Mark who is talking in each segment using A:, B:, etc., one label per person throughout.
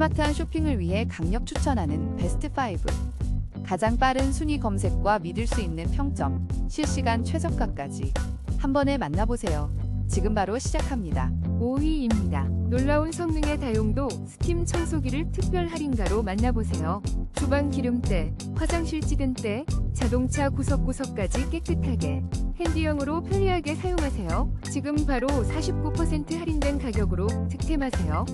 A: 스마트한 쇼핑을 위해 강력 추천하는 베스트 5. 가장 빠른 순위 검색과 믿을 수 있는 평점, 실시간 최저가까지 한 번에 만나보세요. 지금 바로 시작합니다.
B: 5위입니다. 놀라운 성능의 다용도 스팀 청소기를 특별 할인가로 만나보세요. 주방 기름때, 화장실 찌든때, 자동차 구석구석까지 깨끗하게 핸디형으로 편리하게 사용하세요. 지금 바로 49% 할인된 가격으로 득템하세요.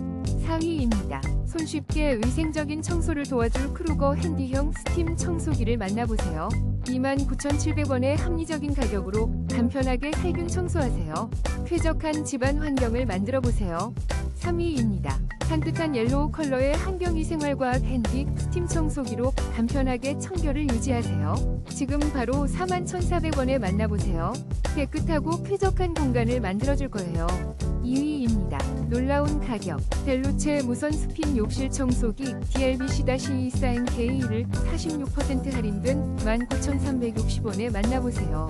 B: 4위입니다. 손쉽게 위생적인 청소를 도와줄 크루거 핸디형 스팀 청소기를 만나보세요. 29,700원의 합리적인 가격으로 간편하게 살균 청소하세요. 쾌적한 집안 환경을 만들어 보세요. 3위입니다. 산뜻한 옐로우 컬러의 한경이 생활과학 핸디 스팀 청소기로 간편하게 청결을 유지하세요. 지금 바로 41,400원에 만나보세요. 깨끗하고 쾌적한 공간을 만들어줄 거예요. 2위입니다. 놀라운 가격. 벨루체 무선 스핀 욕실 청소기 DLBC-E 사인 K를 46% 할인된 19,360원에 만나보세요.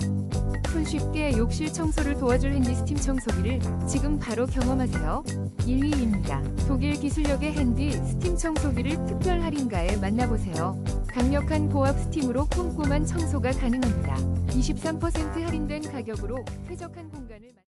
B: 손쉽게 욕실 청소를 도와줄 핸디 스팀 청소기를 지금 바로 경험하세요. 1위입니다. 독일 기술력의 핸디 스팀 청소기를 특별 할인가에 만나보세요. 강력한 고압 스팀으로 꼼꼼한 청소가 가능합니다. 23% 할인된 가격으로 쾌적한 공간을 만-